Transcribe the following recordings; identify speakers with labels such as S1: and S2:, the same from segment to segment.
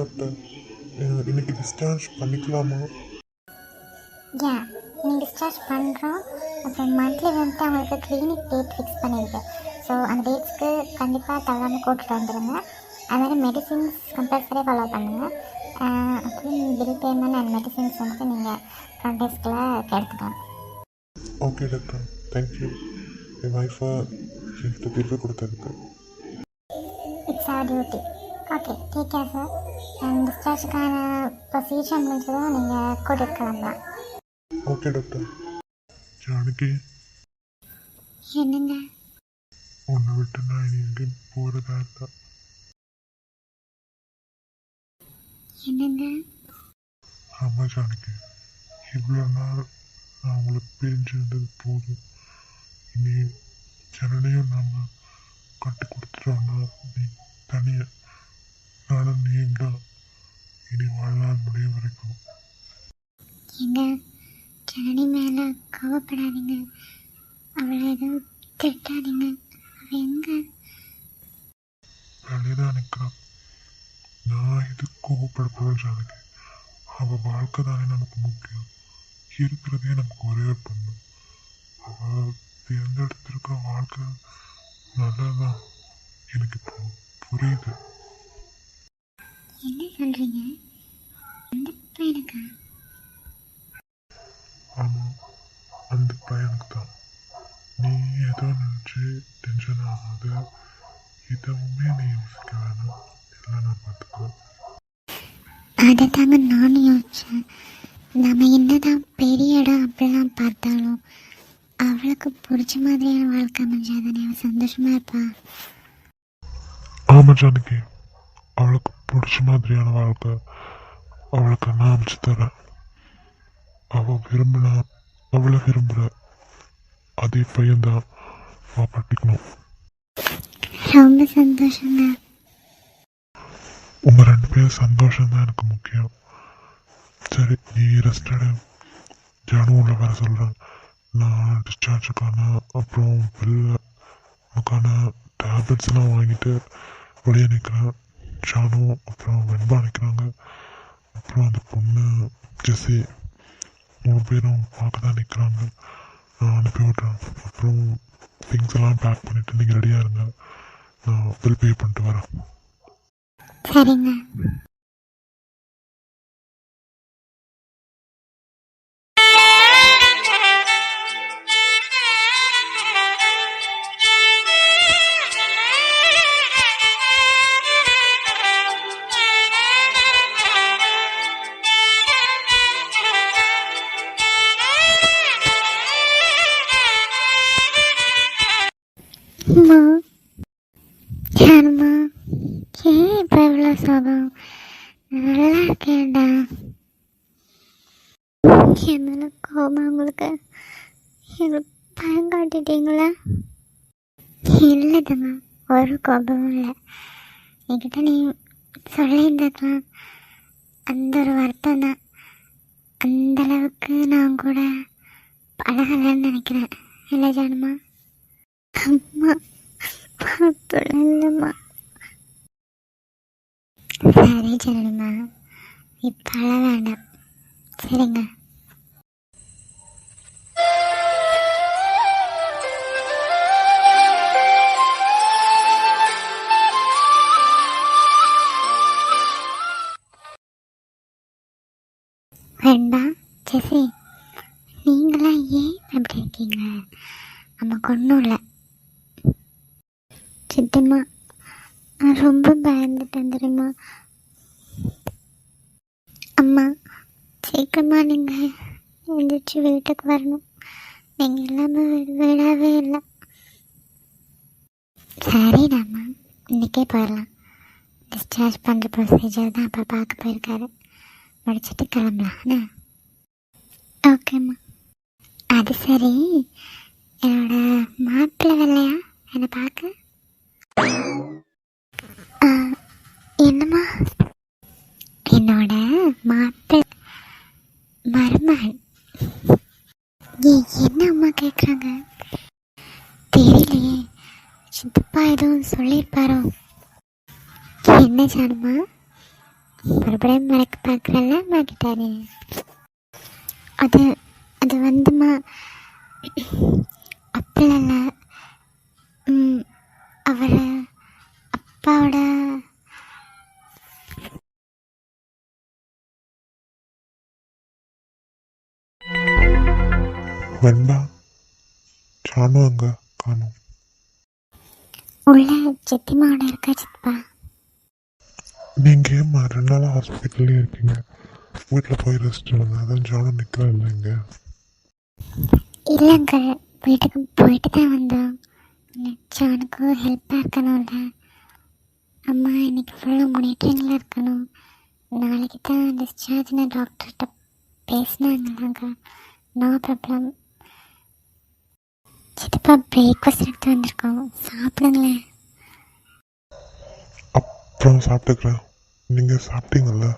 S1: Doctor இன்னைக்கு discharge பண்ணிக்கலாமா?
S2: யா நீங்கள் டிஸ்சார்ஜ் பண்ணுறோம் அப்புறம் மந்த்லி வந்துட்டு அவங்களுக்கு கிளினிக் டேட் ஃபிக்ஸ் பண்ணியிருக்கு ஸோ அந்த டேட்ஸ்க்கு கண்டிப்பாக தவறாமல் கூட்டிட்டு வந்துடுங்க அது மாதிரி மெடிசின்ஸ் கம்பல்சரி ஃபாலோ பண்ணுங்கள் அப்புறம் பில் பேமெண்ட் அண்ட் மெடிசின்ஸ் வந்துட்டு நீங்கள் ஃப்ரண்ட் டெஸ்கில் எடுத்துக்கலாம்.
S1: ஓகே டாக்டர் தேங்க்யூ என் ஒய்ஃபை என்கிட்ட தீர்வு கொடுத்ததுக்கு.
S2: It's our duty okay take care sir டிஸ்சார்ஜுக்கான procedure முடிஞ்சதும் நீங்கள் கூட்டிகிட்டு கிளம்பலாம்.
S1: Okay doctor Janaki.
S2: என்னங்க?
S1: உன்னை விட்டு நான் இனி எங்கேயும் போகிறதா இல்லை
S2: என்னங்க?
S1: ஆமாம் ஜானகி. இவ்வளோ நாள் நான் உங்களை பிரிஞ்சு இருந்தது போதும். இனி ஜனனையும் நம்ம கட்டி கொடுத்துட்டோம்னா நீ தனியாக நானும் நீங்களும் இனி வாழ்நாள் முடியும் வரைக்கும்.
S2: எங்க ஜனனி மேலே கோவப்படாதீங்க. அவளை எதுவும் திட்டாதீங்க. அவ எங்க?
S1: வெளியதான் நிற்கிறான் நான் இது கோவப்பட போகிறேன் ஜானகி அவள் வாழ்க்கை தானே நமக்கு முக்கியம். இருக்கிறதே நமக்கு ஒரே ஒரு பொண்ணு. அவள் தேர்ந்தெடுத்திருக்கிற வாழ்க்கை நல்லதுதான். எனக்கு இப்போ புரியுது.
S2: என்ன சொல்றீங்க? அந்த பையனுக்கா?
S1: ஆமாம் அந்த பையனுக்கு தான் நீ ஏதோ நினச்சி டென்ஷன் ஆகாத. எதுவுமே நீ யோசிக்க வேணாம். எல்லாம் நான் பார்த்துக்குவேன்
S2: அதை தாங்க நானும் யோசிச்சேன். நம்ம என்னதான் பெரிய இடம் அப்படிலாம் பார்த்தாலும் அவளுக்கு பிடிச்ச மாதிரியான வாழ்க்கை அமைஞ்சாதானே அவள் சந்தோஷமா இருப்பா.
S1: ஆமாம் ஜானகி. அவளுக்கு பிடிச்ச மாதிரியான வாழ்க்கை அவளுக்கு நான் அமைச்சு தரேன். அவள் விரும்பினா அவளை விரும்புகிற அதே பையன்தான் அவள் கட்டிக்கணும்
S2: ரொம்ப சந்தோஷங்க.
S1: உங்கள் ரெண்டு பேரும் சந்தோஷம் தான் எனக்கு முக்கியம். சரி நீ ரெஸ்ட் எடு. ஜானு உள்ள வர சொல்கிறேன் நான் டிஸ்சார்ஜுக்கான அப்புறம் பில்லுக்கான டேப்லெட்ஸ்லாம் வாங்கிட்டு வெளியே நிற்கிறேன் ஷாவும் அப்புறம் வெண்பா நிற்கிறாங்க அப்புறம் அந்த பொண்ணு ஜெஸ்ஸி மூணு பேரும் பார்க்க தான் நிற்கிறாங்க நான் அனுப்பி விட்றேன். அப்புறம் திங்ஸ் எல்லாம் பேக் பண்ணிவிட்டு நீங்கள் ரெடியாக இருங்க. நான் பில் பே பண்ணிட்டு வரேன்.
S2: சரிங்க. என்கிட்ட நீ சொல்லியிருந்துக்கலாம் அந்த ஒரு வருத்தம் தான் அந்தளவுக்கு நான் கூட பழகலைன்னு நினைக்கிறேன் இல்லை ஜானுமா அம்மா அப்படிலாம் சரி ஜனனிமா இப்போ வேண்டாம் சரிங்க ஜெசி நீங்களாம் ஏன் அப்படி இருக்கீங்க நமக்கு ஒன்றும் இல்லை. சித்தம்மா நான் ரொம்ப பயந்துட்டேன் தெரியுமா? அம்மா சீக்கிரமாக நீங்கள் எழுந்திரிச்சு வீட்டுக்கு வரணும். நீங்கள் இல்லாமல் விடவே இல்லை. சரிடாம்மா இன்றைக்கே போயிடலாம். டிஸ்சார்ஜ் பண்ணுற ப்ரொசீஜர் தான் அப்போ பார்க்க போயிருக்காரு. முடிச்சுட்டு கிளம்பலாம் என்ன? ஓகேம்மா அது சரி. என்னோட மாப்பிள்ளை வெள்ளையா என்னை பார்க்க? ஆ, என்னம்மா? என்னோட மாப்பிள்ளை மருமகன். ஏ என்ன அம்மா கேட்குறாங்க சித்தப்பா எதுவும் சொல்லியிருப்பாரோ? என்ன ஜானுமா? மறுபடியும் மறக்க பார்க்குறல்ல கிட்டாரு அது அது வந்துமா? அப்படில்ல ம், அவர் அப்பாவோட.
S1: வெண்பா ஜானு அங்க காணும்.
S2: உள்ள சித்திமாவோட இருக்கா சித்தப்பா
S1: நீங்க ஏம்மா ரெண்டு நாளாக ஹாஸ்பிட்டல்லே இருக்கீங்க? வீட்டில் போய் ரெஸ்ட் எடுங்க. அதான் ஜானு நிற்கல இல்லைங்க.
S2: இல்லைங்க வீட்டுக்கு போயிட்டு தான் வந்தோம் ஜானுக்கும் ஹெல்ப்பாக இருக்கணும்ல. அம்மா இன்னைக்கு ஃபுல்லாக மானிட்டரிங்கில் இருக்கணும். நாளைக்கு தான் டிஸ்சார்ஜ்னு டாக்டர்கிட்ட பேசினாங்களாங்க. நோ ப்ராப்ளம் சித்தப்பா பிரேக்ஃபாஸ்ட் எடுத்து வந்திருக்கோம். சாப்பிடுங்களேன்.
S1: அப்புறம் சாப்பிட்டுக்கிறேன். நீங்கள் சாப்பிட்டீங்கல்ல?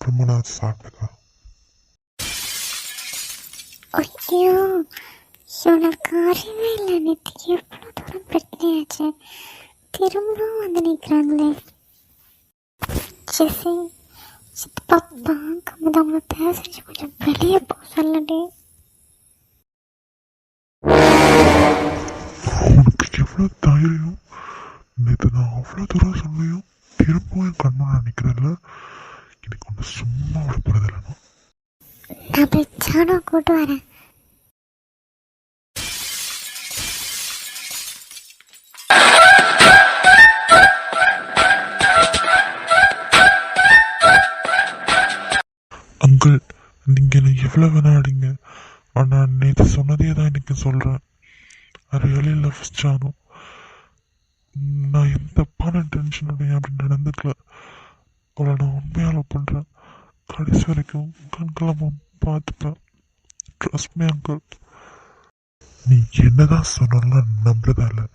S1: அப்புறமா நான் சாப்பிட்டுக்கிறேன்
S2: ஐயோ இவனுக்கு அறிவே இல்லை நேற்று எவ்வளோ தூரம் பிரச்சனையாச்சு திரும்பவும் வந்து நிற்கிறாங்களே ஜெசி சித்தப்பா பார்க்கும்போது அவங்கள பேசுறது கொஞ்சம் வெளியே போக சொல்லடி.
S1: உனக்கு எவ்வளோ தைரியம்? நேற்று நான் அவ்வளோ தூரம் சொன்னையும் திரும்பவும் என் கண்மனை நிற்கிறதில்ல இன்னைக்கு ஒன்று சும்மா விட போகிறதில்ல நான்
S2: நான் போய் சாணோ கூட்டு வரேன்.
S1: அங்கிள் நீங்கள் என்னை எவ்வளோ வேணா அடிங்க. ஆனால் நேற்று சொன்னதே தான் இன்னைக்கு சொல்கிறேன் ஐ ரியலி லவ் ஜானு நான் எந்த தப்பான டென்ஷனுடைய அப்படி நடந்துக்கல. உங்களை நான் உண்மையாக லவ் பண்ணுறேன் கடைசி வரைக்கும் கண்களாம பார்த்துப்பேன். ட்ரஸ்ட் மீ அங்கிள் நீ என்னதான் சொன்னாலும் நான் நம்புறதா இல்லை.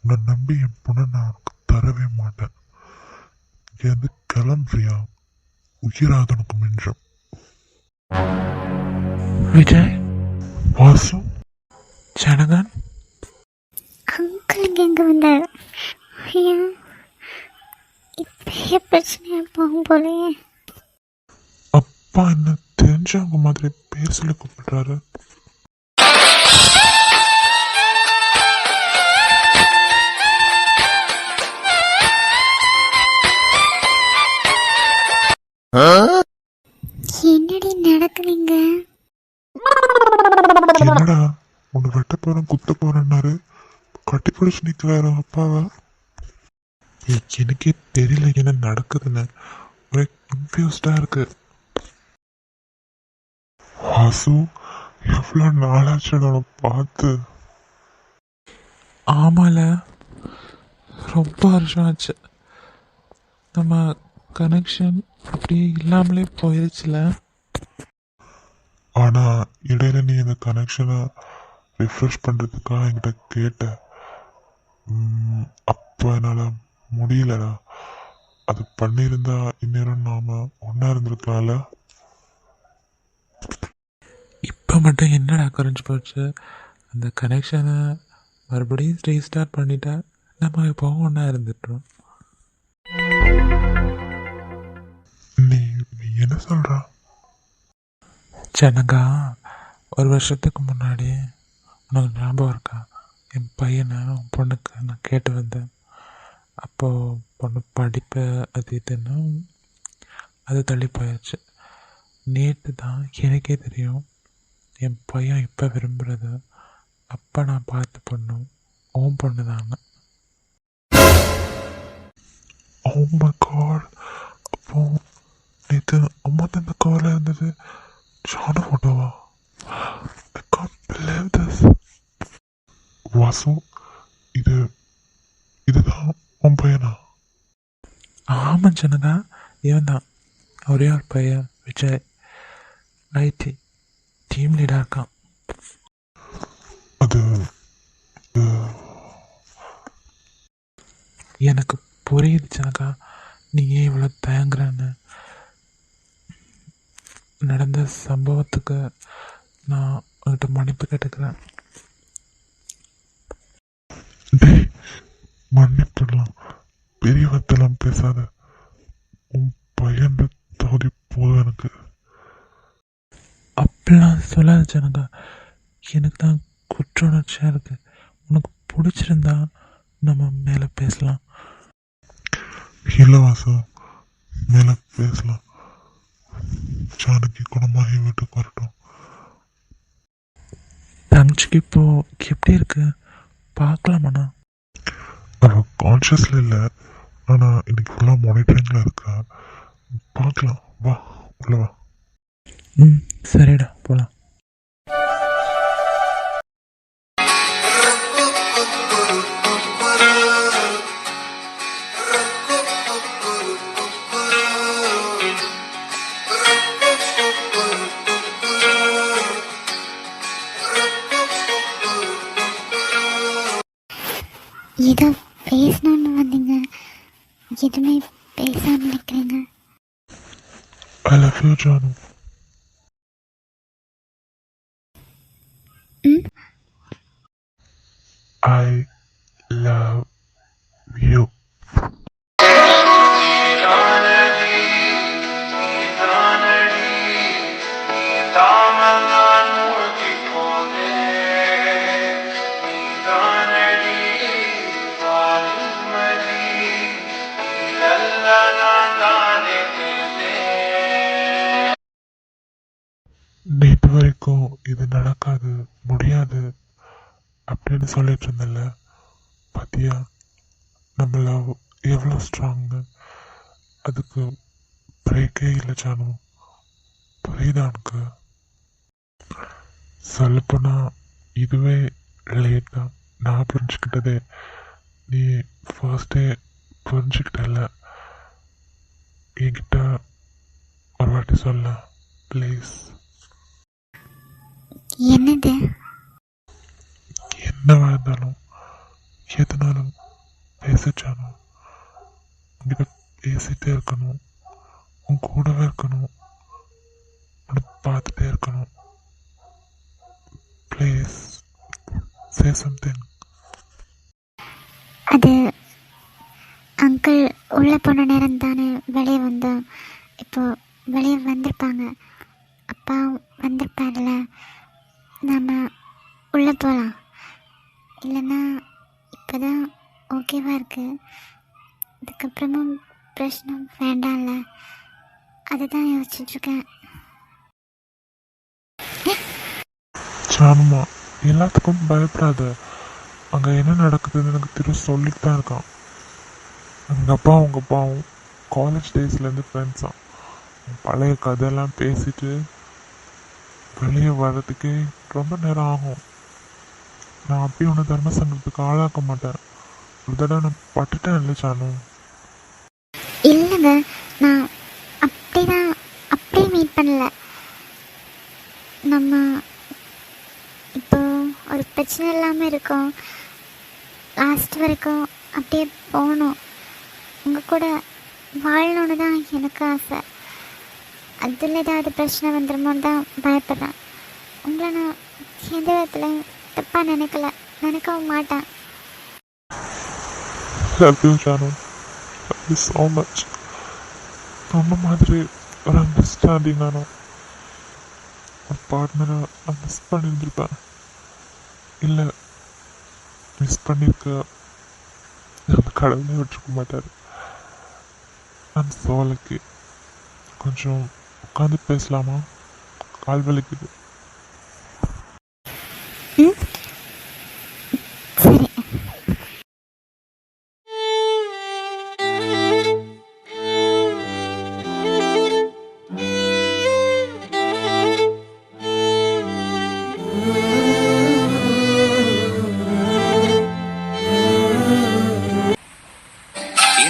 S1: உன்னை நம்பி என் பொண்ணை நான் உனக்கு தரவே மாட்டேன். இங்கேருந்து கிளம்புறியா? உயிராக உனக்கு மின்றம்
S3: விஜய்?
S1: வாசு?
S3: ஜனகன்?
S2: அங்கிள் எங்கே வந்தார்? ஐயா. இப்பயே பிரச்சனையாக போகும் போலயே.
S1: அப்பா என்ன தெரிஞ்சவங்க மாதிரி பேர் சொல்லி கூப்பிடுறாரு.
S2: என்னடி நடக்குதுங்க?
S1: என்னடா உன்னை வெட்ட போறேன் குத்த போறேன்னாரு. கட்டி பிடிச்சு நிக்கிறாரு அப்பாவா. எனக்கே தெரியல என்ன நடக்குதுன்னு. ஒரே கன்ஃபியூஸ்டா இருக்கு. வாசு எவ்வளோ நாளாச்சு நான் பார்த்து?
S3: ஆமால. ரொம்ப வருஷம் ஆச்சு. நம்ம கனெக்ஷன் அப்படியே இல்லாமலே போயிருச்சுல.
S1: ஆனா இடையில நீ இந்த கனெக்ஷனை ரிஃப்ரெஷ் பண்றதுக்காக என்கிட்ட கேட்ட. அப்ப என்னால முடியலடா. அது பண்ணியிருந்தா இந்நேரம் நாம ஒன்னா இருந்திருக்கலாம்ல?
S3: இப்போ மட்டும் என்னடா குறைஞ்சி போச்சு? அந்த கனெக்ஷனை மறுபடியும் ரீஸ்டார்ட் பண்ணிட்டா நம்ம இப்போ ஒன்றா இருந்துட்டோம்.
S1: நீ நீ என்ன சொல்ற?
S3: ஜனகா ஒரு வருஷத்துக்கு முன்னாடி உனக்கு ஞாபகம் இருக்கா? என் பையனை உன் பொண்ணுக்கு நான் கேட்டு வந்தேன். அப்போது பொண்ணு படிப்பு அது இதுன்னா அது தள்ளி போயாச்சு. நேற்று தான் எனக்கே தெரியும் என் பையன் இப்போ விரும்புகிறது oh அப்போ நான் பார்த்து பொண்ணும் ஓம் பொண்ணு தான்
S1: ஓ மை அப்போ நேற்று அம்மா தந்த கவரில் இருந்தது. Shanu ஃபோட்டோவா I can't believe this Vasu இது இதுதான் உன் பையனா?
S3: ஆமாம் ஜனகா இவன் தான் ஒரே ஒரு பையன் விஜய். ஐடி டீம் லீடாக இருக்கான்.
S1: அது
S3: எனக்கு புரியுது ஜனகா நீ ஏன் இவ்வளோ தயங்குறன்னு. நடந்த சம்பவத்துக்கு நான் உன்கிட்ட மன்னிப்பு கேட்டுக்கிறேன்.
S1: மன்னிப்பிடலாம் பெரியவத்தெல்லாம் பேசாத. உன் பையன் தகுதி போதும் எனக்கு.
S3: அப்படிலாம் சொல்லாத ஜனகா. எனக்கு தான் குற்ற உணர்ச்சியாக இருக்கு. உனக்கு பிடிச்சிருந்தா நம்ம மேலே பேசலாம்.
S1: இலவசா மேலே பேசலாம். ஜானகி குணமாகி வீட்டுக்கு வரட்டும்.
S3: தங்கச்சிக்கு இப்போ எப்படி இருக்கு? பார்க்கலாமாண்ணா?
S1: நான் கான்ஷியஸில் இல்லை. ஆனால் இன்னைக்கு ஃபுல்லாக மானிட்டரிங்கில் இருக்கா பார்க்கலாம். வா உள்ள வா.
S3: ம் சரிடா போகலாம்
S1: ஐ லவ் யூ ஜானு
S2: ம்
S1: ஐ நேற்று இது நடக்காது முடியாது அப்படின்னு சொல்லிட்டு இருந்தல பாத்தியா? நம்ம லவ் எவ்வளோ ஸ்ட்ராங்கு அதுக்கு பிரேக்கே இல்லை ஜானு. புரியுதா எனக்கு சொல்லப்போனால் இதுவே லேட் தான். நான் புரிஞ்சுக்கிட்டதே. நீ ஃபர்ஸ்டே புரிஞ்சுக்கிட்டல. என்கிட்ட ஒரு வாட்டி சொல்ல ப்ளீஸ்
S2: என்னது?
S1: என்னவா இருந்தாலும் எதுனாலும் பேசிச்சாலும் உங்ககிட்ட பேசிட்டே இருக்கணும். உன் கூடவே இருக்கணும். உன்னை பார்த்துட்டே இருக்கணும். ப்ளீஸ் சே சம்திங்
S2: அது அங்கிள் உள்ளே போன நேரம் தானே வெளியே வந்தோம். இப்போ வெளியே வந்திருப்பாங்க. அப்பா வந்திருப்பார்ல நாம் உள்ளே போகலாம். இல்லைன்னா இப்போ தான் ஓகேவா இருக்குது இதுக்கப்புறமும் பிரச்சனை வேண்டாம்ல. அதுதான் யோசிச்சுட்ருக்கேன்.
S1: சாணுமா எல்லாத்துக்கும் பயப்படாத. அங்கே என்ன நடக்குதுன்னு எனக்கு திரும்ப சொல்லிட்டு தான் இருக்கான். எங்கள் அப்பா உங்க அப்பாவும் காலேஜ் டேஸ்லேருந்து ஃப்ரெண்ட்ஸாம் பழைய கதையெல்லாம் பேசிட்டு வெளியே வர்றதுக்கே ரொம்ப நேரம் ஆகும். நான் அப்படி ஒன்று தர்ம சங்கத்துக்கு ஆளாக்க மாட்டேன். ஒரு தடவை நான் பட்டுட்டேன் இல்லை சானு.
S2: இல்லைங்க நான் அப்படி தான் அப்படியே மீட் பண்ணல. நம்ம இப்போ ஒரு பிரச்சனை இல்லாமல் இருக்கோம். லாஸ்ட் வரைக்கும் அப்படியே போகணும் உங்கள் கூட வாழணும்னு தான் எனக்கு ஆசை. அதில் ஏதாவது பிரச்சனை வந்துடுமோன்னு தான் பயப்படுறேன். உங்களை நான் எந்த விதத்துலையும் தப்பாக நினைக்கல. நினைக்கவும் மாட்டேன்.
S1: Love you Janu love you so much சொன்ன மாதிரி ஒரு அண்டர்ஸ்டாண்டிங் ஆனோம் ஒரு பார்ட்னரை நான் மிஸ் பண்ணியிருந்திருப்பேன் இல்லை மிஸ் பண்ணியிருக்க அந்த கடவுளே விட்டுருக்க மாட்டார். அந்த சோலைக்கு கொஞ்சம் உட்காந்து பேசலாமா? கால் வலிக்குது.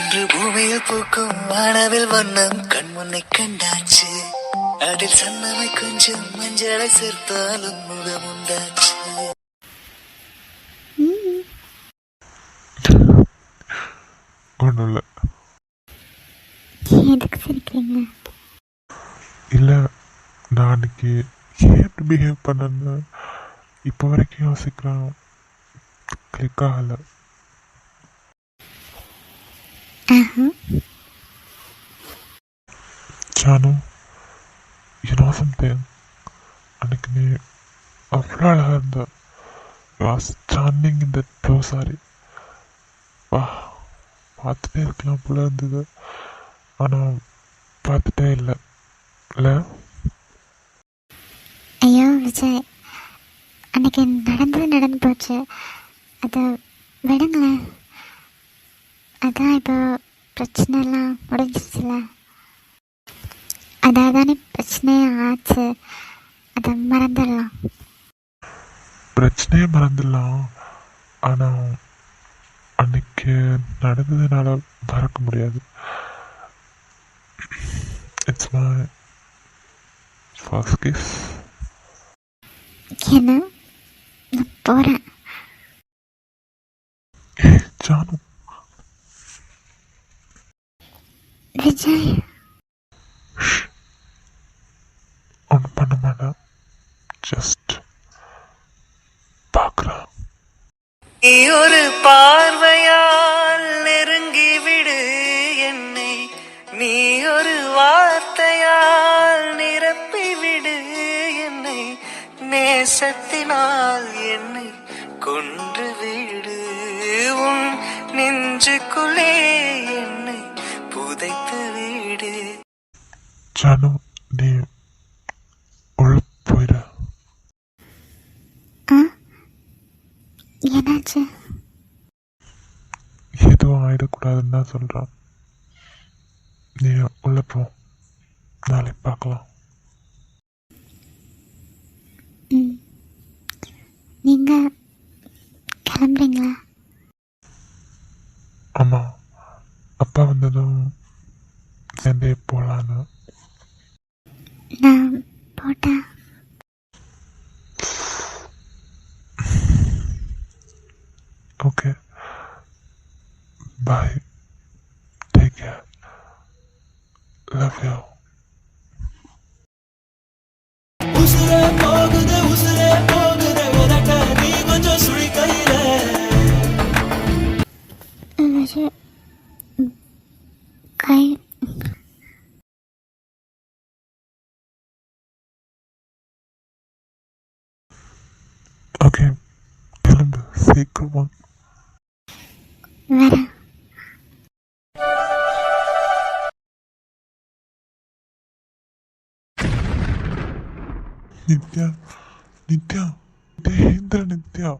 S4: இன்று பூமியில் பூக்கும் வானவில் வண்ணம் கண்முன்னை கண்டாச்சு. அதில் சன்னமை கொஞ்சம் மஞ்சளை சேர்த்தாலும் முகம் உண்டாச்சு.
S1: ஒன்றும் இல்லை
S2: எதுக்கு சிரிக்கிறீங்க?
S1: இல்லை நான் அன்னைக்கு ஏன் இப்படி பிஹேவ் பண்ணேன்னு இப்போ வரைக்கும் யோசிக்கிறேன். கிளிக் ஆகலை.
S2: ஆஹா
S1: ஜானு know something? அன்னைக்கு நீ அவ்வளோ அழகாக இருந்த. ஸ்டாண்டிங் இந்த ப்ளோ சாரி வா பார்த்துட்டே இருக்கலாம் போல இருந்தது. ஆனால் பார்த்துட்டே இல்லை. இல்லை?
S2: ஐயோ விஜய் அன்னைக்கு நடந்தது நடந்து போச்சு. அதை விடுங்களேன். அதான் இப்போ பிரச்சனை எல்லாம் முடிஞ்சிச்சுல அதாவது தானே பிரச்சனையே ஆச்சு. அதை மறந்துடலாம்.
S1: பிரச்சனையே மறந்துடலாம். ஆனால் அன்னைக்கு நடந்ததுனால மறக்க முடியாது. இட்ஸ் மை ஃபர்ஸ்ட் கிஸ்
S2: என்ன நான் போகிறேன்
S1: ஏ ஜானு
S2: விஜய்
S1: ஒன்றும் பண்ண மாட்டேன் ஜஸ்ட் பார்க்குறேன்
S4: நீ ஒரு பார்வையால் நெருங்கி விடு என்னை. நீ ஒரு வார்த்தையால் நிரப்பி விடு என்னை. நேசத்தினால் என்னை கொன்று விடு உன் நெஞ்சுக்குள்ளே.
S1: ஜானு நீ உள்ள போயிடு
S2: என்னாச்சு
S1: எதுவும் ஆயிடக்கூடாதுன்னு தான் சொல்கிறான் நீ உள்ள போ நாளைக்கு பார்க்கலாம்
S2: நீங்கள் கிளம்புறீங்களா
S1: சீக்கிரமா
S2: வரேன்
S1: நித்யா நித்யா நித்யா நித்யா.